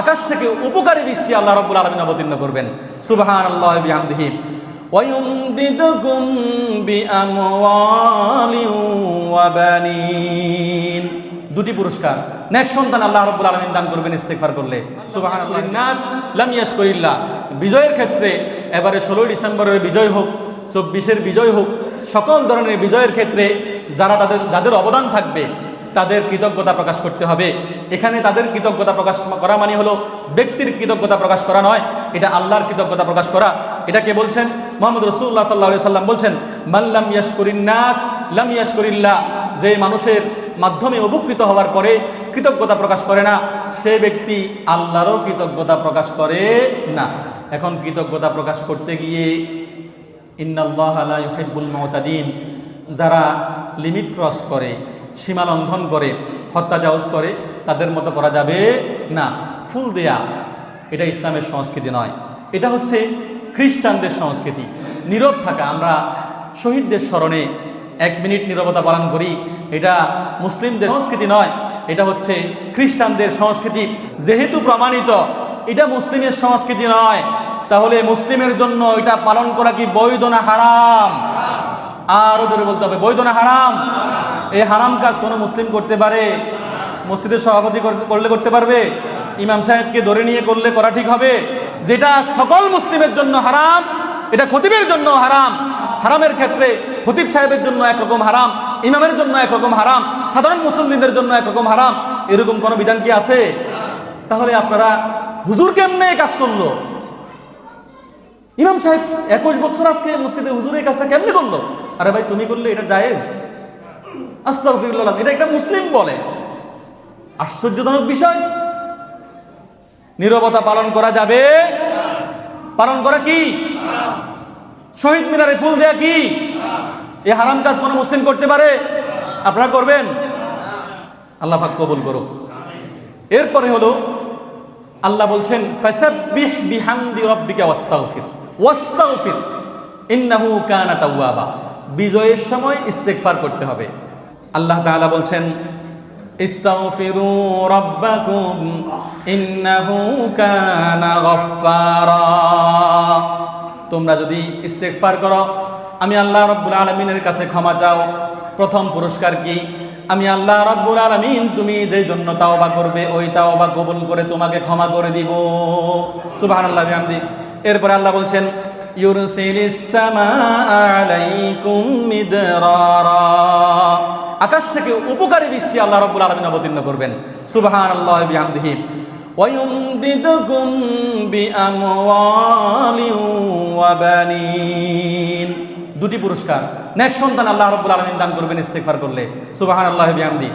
আকাশ থেকে উপকারী বৃষ্টি আল্লাহ রাব্বুল আলামিন অবতীর্ণ করবেন সুবহানাল্লাহি বিহামদিহি ويمددكم بأموال وبنين দুটি পুরস্কার নেক্সট সন্তান আল্লাহ রাব্বুল আলামিন দান করবেন ইস্তেগফার করলে সুবহানাল্লাহ নাস লাম ইয়াশকুরিল্লাহ বিজয়ের ক্ষেত্রে এবারে ষোলোই ডিসেম্বরের বিজয় হোক চব্বিশের বিজয় হোক সকল ধরনের বিজয়ের ক্ষেত্রে যারা তাদের, যাদের অবদান থাকবে, তাদের কৃতজ্ঞতা প্রকাশ করতে হবে। এখানে তাদের কৃতজ্ঞতা প্রকাশ করা মানে হলো, ব্যক্তির কৃতজ্ঞতা প্রকাশ করা নয়, এটা আল্লাহর কৃতজ্ঞতা প্রকাশ করা। এটা কে বলছেন মোহাম্মদ রসুল্লাহ সাল্লাহ সাল্লাম বলছেন মাল্লাম ইয়াসকরিন্নাস লাম ইয়াসকরিল্লাহ যে মানুষের মাধ্যমে উপকৃত হওয়ার পরে কৃতজ্ঞতা প্রকাশ করে না, সে ব্যক্তি আল্লাহরও কৃতজ্ঞতা প্রকাশ করে না। এখন কৃতজ্ঞতা প্রকাশ করতে গিয়ে, ইন্নাল্লাহ আলা ইউহিব্বুল মুতাদিন। যারা লিমিট ক্রস করে, সীমা লঙ্ঘন করে হত্যাজাউজ করে, তাদের মতো করা যাবে না। ফুল দেয়া, এটা ইসলামের সংস্কৃতি নয়। এটা হচ্ছে খ্রিস্টানদের সংস্কৃতি। নীরব থাকা, আমরা শহীদদের স্মরণে এক মিনিট নীরবতা পালন করি, এটা মুসলিমদের সংস্কৃতি নয়, এটা হচ্ছে খ্রিস্টানদের সংস্কৃতি। যেহেতু প্রমাণিত, এটা মুসলিমের সংস্কৃতি নয়, তাহলে মুসলিমের জন্য এটা পালন করা কি বৈধ না হারাম? আরও জোরে বলতে হবে, বৈধ না হারাম? এই হারাম কাজ কোনো মুসলিম করতে পারে। মসজিদের সভাপতি কর- করলে করতে পারবে। ইমাম সাহেবকে ধরে নিয়ে করলে করা ঠিক হবে। যেটা সকল মুসলিমের জন্য হারাম, এটা খতিবের জন্য হারাম। হারামের ক্ষেত্রে খতিব সাহেবের জন্য একরকম হারাম, ইমামের জন্য একরকম হারাম, সাধারণ মুসলিমদের জন্য একরকম হারাম। এরকম কোনো বিধান কি আছে? তাহলে আপনারা হুজুর কেমনে কাজ করল? ইমাম সাহেব, একুশ বছর আজকে মসজিদে হুজুর এই কাজটা কেমনে করল? আরে ভাই, তুমি করলে এটা জায়েজ। আস্তাগফিরুল্লাহ এটা একটা মুসলিম বলে। আশ্চর্যজনক বিষয়। নীরবতা পালন করা যাবে? পালন করা কি? শহীদ মিনারে ফুল দেয়া কি? এই হারাম কাজ কোনো মুসলিম করতে পারে? আপনারা করবেন? আল্লাহ পাক কবুল করুক। এরপরে হলো, আল্লাহ বলছেন, ফাসাব্বিহ বিহামদি রাব্বিকা ওয়াস্তাগফির। ওয়াস্তাগফির, ইন্নাহু কানা তাওয়াবা। বিজয়ের সময় ইস্তেগফার করতে হবে। আল্লাহ তাআলা বলছেন, ইস্তাগফিরু রাব্বাকুম, ইন্নাহু কানা তোমরা যদি ইস্তেগফার করো, আমি আল্লাহ রব্বুল আলমিনের কাছে ক্ষমা চাও। প্রথম পুরস্কার কি? আমি আল্লাহ রব্বুল আলমিন, তুমি যেই জন্য তাওবা করবে, ওই তাওবা কবুল করে তোমাকে ক্ষমা করে দিব। সুবাহ আল্লাহ এরপরে আল্লাহ বলছেন আকাশ থেকে উপকারী বৃষ্টি আল্লাহ রব্বুল আলমিন অবতীর্ণ করবেন। সুবাহান আল্লাহ বিহামদিহি দুটি পুরস্কার। নেক্সট সন্তান আল্লাহ রব্বুল আলমিন দান করবেন ইস্তেকফার করলে। সুবাহান আল্লাহ বিহামদি।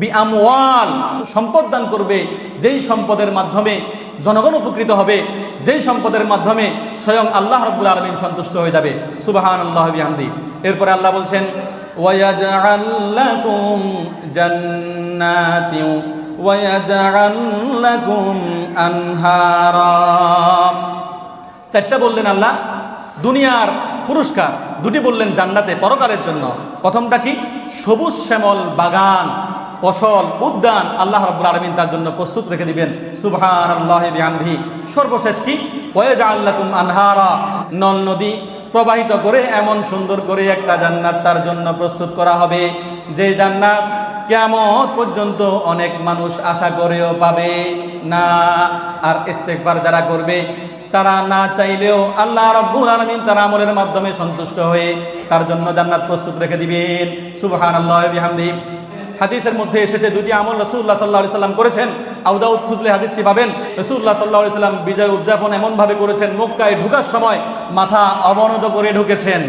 বিআমওয়াল, সম্পদ দান করবে, যেই সম্পদের মাধ্যমে জনগণ উপকৃত হবে যেই সম্পদের মাধ্যমে স্বয়ং আল্লাহ রব্বুল আলমিন সন্তুষ্ট হয়ে যাবে সুবাহান আল্লাহ বিহামদি। এরপরে আল্লাহ বলছেন চারটা বললেন আল্লাহ, দুনিয়ার পুরস্কার, দুটি বললেন জান্নাতে পরকালের জন্য। প্রথমটা কি? সবুজ শ্যামল বাগান। ফসল, উদ্যান আল্লাহ রব্বুল আলমিন তার জন্য প্রস্তুত রেখে দিবেন। সুবহান আল্লাহ বিহামদি সর্বশেষ কি? ওয়েজা আল্লাকুম আনহারা। নল নদী প্রবাহিত করে এমন সুন্দর করে একটা জান্নাত তার জন্য প্রস্তুত করা হবে। যে জান্নাত কেমত পর্যন্ত অনেক মানুষ আশা করেও পাবে না। আর ইস্তেকবার যারা করবে, তারা না চাইলেও আল্লাহ রব্বুল আলমিন তার আমলের মাধ্যমে সন্তুষ্ট হয়ে তার জন্য জান্নাত প্রস্তুত রেখে দিবেন। সুবহান আল্লাহ বিহামদি হাদিসের মধ্যে এসেছে, দুটি আমল রসুল্লাহ সাল্লাহ সাল্লাম করেছেন। আউদাউদ খুঁজলে হাদিসটি পাবেন। রসুল্লাহ সাল্লাহ সাল্লাম বিজয় উদযাপন এমনভাবে করেছেন, মক্কায় ঢুকার সময় মাথা অবনত করে ঢুকেছেন।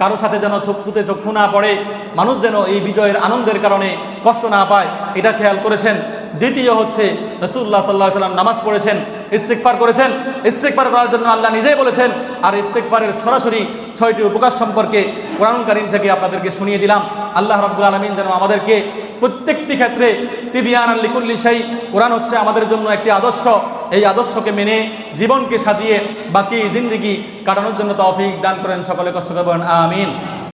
কারও সাথে যেন চক্ষুতে চক্ষু না পড়ে, মানুষ যেন এই বিজয়ের আনন্দের কারণে কষ্ট না পায়, এটা খেয়াল করেছেন। দ্বিতীয় হচ্ছে রসুল্লাহ সাল্লাহ সাল্লাম নামাজ পড়েছেন ইস্তেকফার করেছেন। ইস্তেকফার করার জন্য আল্লাহ নিজেই বলেছেন, আর ইস্তেকফারের সরাসরি ছয়টি উপকার সম্পর্কে কোরআন কারিম থেকে আপনাদেরকে শুনিয়ে দিলাম। আল্লাহ রব্বুল আলমিন যেন আমাদেরকে প্রত্যেকটি ক্ষেত্রে তিবিয়ান আল্লিকুল্লি সেই কোরআন হচ্ছে আমাদের জন্য একটি আদর্শ। এই আদর্শকে মেনে জীবনকে সাজিয়ে বাকি জিন্দিগি কাটানোর জন্য তফিক দান করেন সকলে কষ্ট করবেন আমিন।